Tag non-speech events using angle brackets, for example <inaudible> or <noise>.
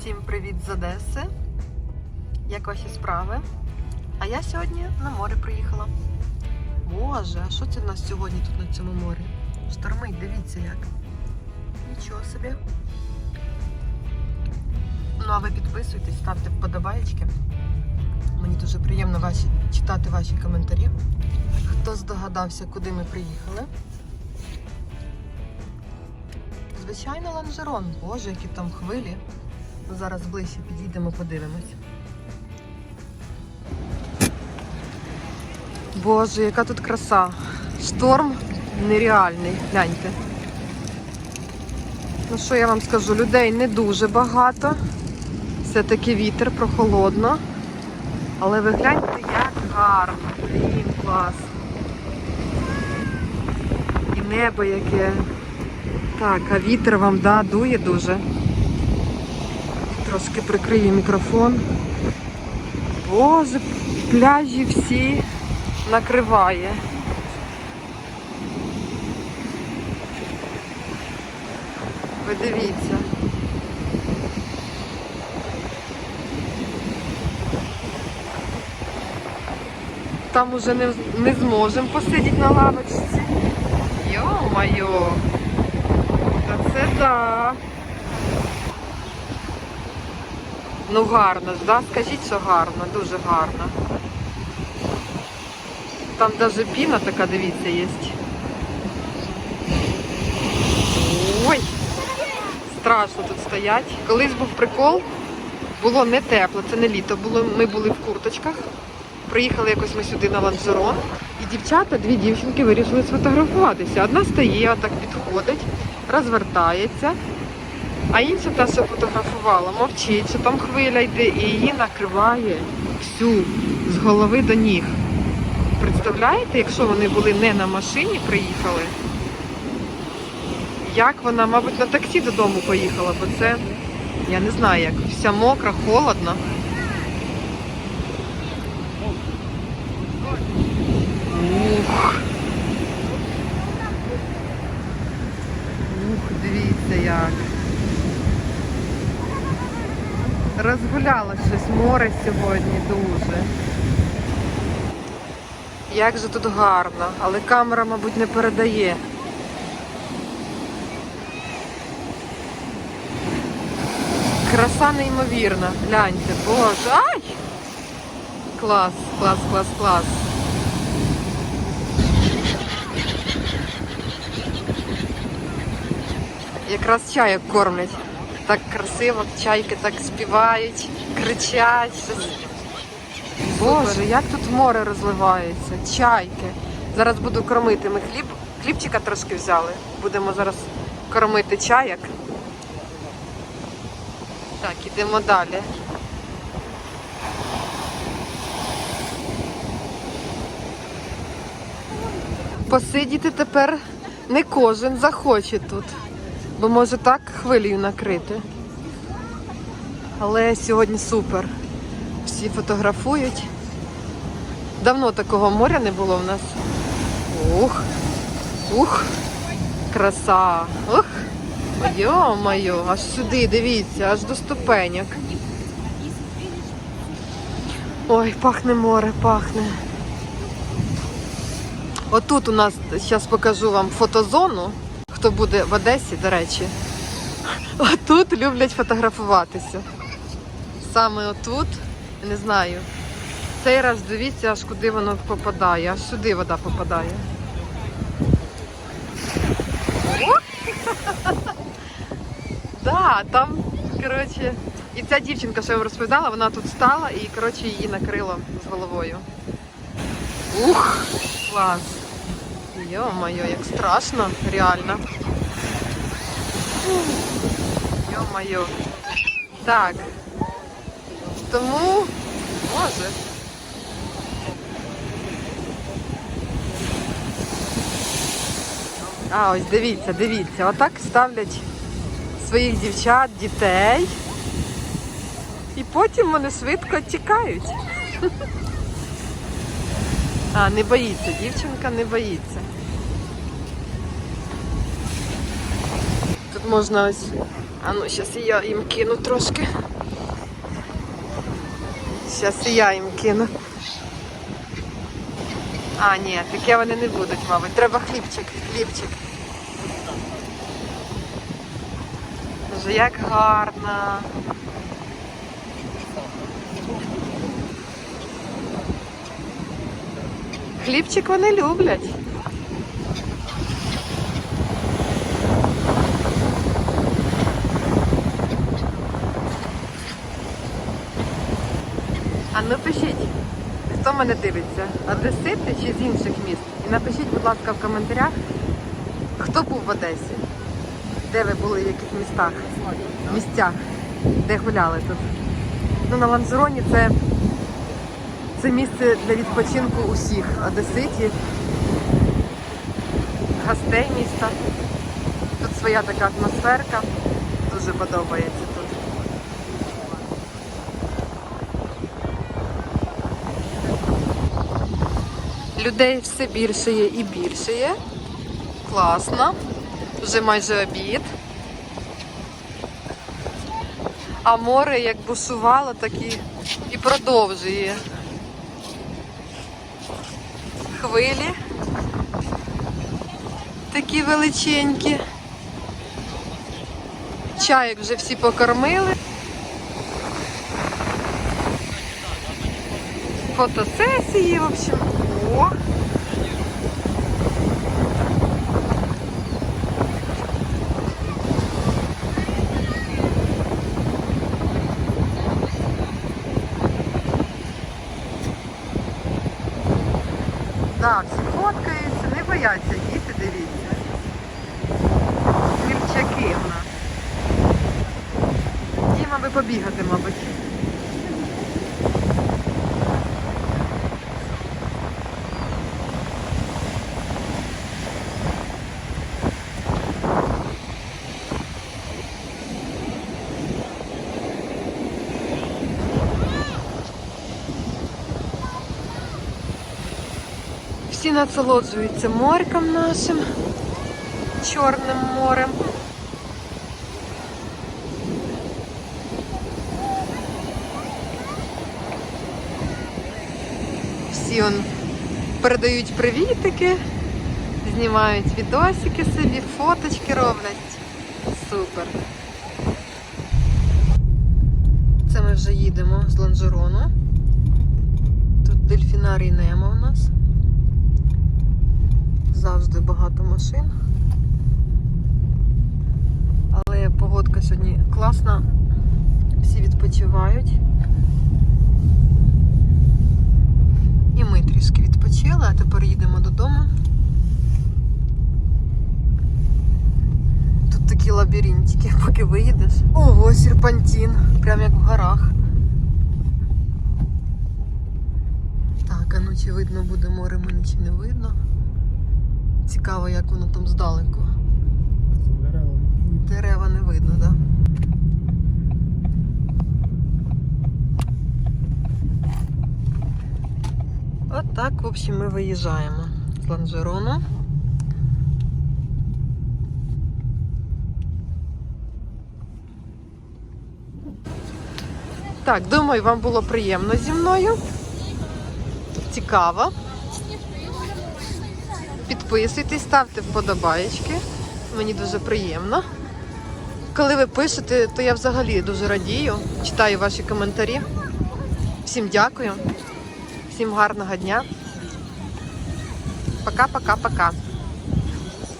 Всім привіт з Одеси. Як ваші справи? А я сьогодні на море приїхала. Боже, а що це в нас сьогодні тут на цьому морі? Штормить, дивіться як. Нічого собі. Ну а ви підписуйтесь, ставте вподобайки. Мені дуже приємно ваші, читати ваші коментарі. Хто здогадався, куди ми приїхали? Звичайно, ланжерон. Боже, які там хвилі. Зараз ближче підійдемо, подивимось. Боже, яка тут краса. Шторм нереальний. Гляньте. Ну що я вам скажу? Людей не дуже багато. Все-таки вітер прохолодно. Але ви гляньте, як гарно. Блін, клас. І небо яке. Так, а вітер вам да, дує дуже. Трошки прикрию мікрофон. Боже, пляжі всі накриває. Ви дивіться. Там уже не, не зможемо посидіти на лавочці. Йо-майо! Та це да. Ну гарно да? Скажіть, що гарно, дуже гарно. Там навіть піна така, дивіться, є. Ой! Страшно тут стоять. Колись був прикол, було не тепло, це не літо, було, ми були в курточках. Приїхали якось ми сюди на ланжерон, і дівчата, дві дівчинки вирішили сфотографуватися. Одна стає, отак підходить, розвертається, а інша та, що фотографувала, мовчить, що там хвиля йде і її накриває всю з голови до ніг. Представляєте, якщо вони були не на машині, приїхали, як вона, мабуть, на таксі додому поїхала, бо це, я не знаю, як вся мокра, холодно. Ух. Ух, дивіться як. Розгуляло щось море сьогодні дуже. Як же тут гарно, але камера, мабуть, не передає. Краса неймовірна. Гляньте, боже. Ай! Клас, клас, клас, клас. Якраз чайок кормлять. Так красиво, чайки так співають, кричать. Боже, як тут море розливається, чайки. Зараз буду кормити. Ми хліб, хлібчика трошки взяли. Будемо зараз кормити чаяк. Так, ідемо далі. Посидіти тепер не кожен захоче тут, бо може так хвилею накрити. Але сьогодні супер. Всі фотографують. Давно такого моря не було в нас. Ух, ух, краса. Ух, йо-моє, аж сюди, дивіться, аж до ступеньок. Ой, пахне море, пахне. Отут у нас, зараз покажу вам фотозону, хто буде в Одесі, до речі. Отут люблять фотографуватися. Саме отут, не знаю. Цей раз дивіться, аж куди воно попадає, аж сюди вода попадає. <laughs> Да, там, коротше, і ця дівчинка, що я вам розповідала, вона тут стала і, коротше, її накрило з головою. Ух, клас. Йо-моє, як страшно, реально. Йо-моє. Так. Тому може. А, ось дивіться, дивіться, отак ставлять своїх дівчат, дітей. І потім вони швидко тікають. <laughs> А, не боїться, дівчинка не боїться. Тут можна ось. А ну, зараз я їм кину трошки. Зараз і я їм кину. А, ні, таке вони не будуть, мабуть. Треба хлібчик, хлібчик. Боже, як гарно. Хлібчик вони люблять. А ну пишіть, хто мене дивиться, одесити чи з інших міст? І напишіть, будь ласка, в коментарях, хто був в Одесі, де ви були, в яких містах, місцях, де гуляли тут. Ну, на Ланзероні це, це місце для відпочинку усіх одеситів, гостей міста. Тут своя така атмосферка. Дуже подобається тут. Людей все більше є і більше є. Класно. Вже майже обід. А море як бушувало, так і, і продовжує. Хвилі. Такі величенькі. Чаєк вже всі покормили. Фотосесії, в общем. О! Так, всі фоткаються, не бояться діти, дивіться. Смільчаки у нас. Діма би побігати, мабуть. Всі насолоджуються морьком нашим, Чорним морем. Всі он передають привітики, знімають відосики собі, фоточки роблять. Супер. Це ми вже їдемо з Ланжерону. Тут дельфінарій Немо у нас. Завжди багато машин. Але погодка сьогодні класна. Всі відпочивають. І ми трішки відпочили, а тепер їдемо додому. Тут такі лабіринтики, <laughs> поки виїдеш. Ого, серпантин, прям як в горах. Так, а ну чи видно буде море, мені чи не видно. Цікаво, як воно там здалеку. Дерева не видно, так? Да? От так, в общем, ми виїжджаємо з Ланжерону. Так, думаю, вам було приємно зі мною. Цікаво. Підписуйтесь, ставте вподобаєчки. Мені дуже приємно. Коли ви пишете, то я взагалі дуже радію. Читаю ваші коментарі. Всім дякую. Всім гарного дня. Пока-пока-пока.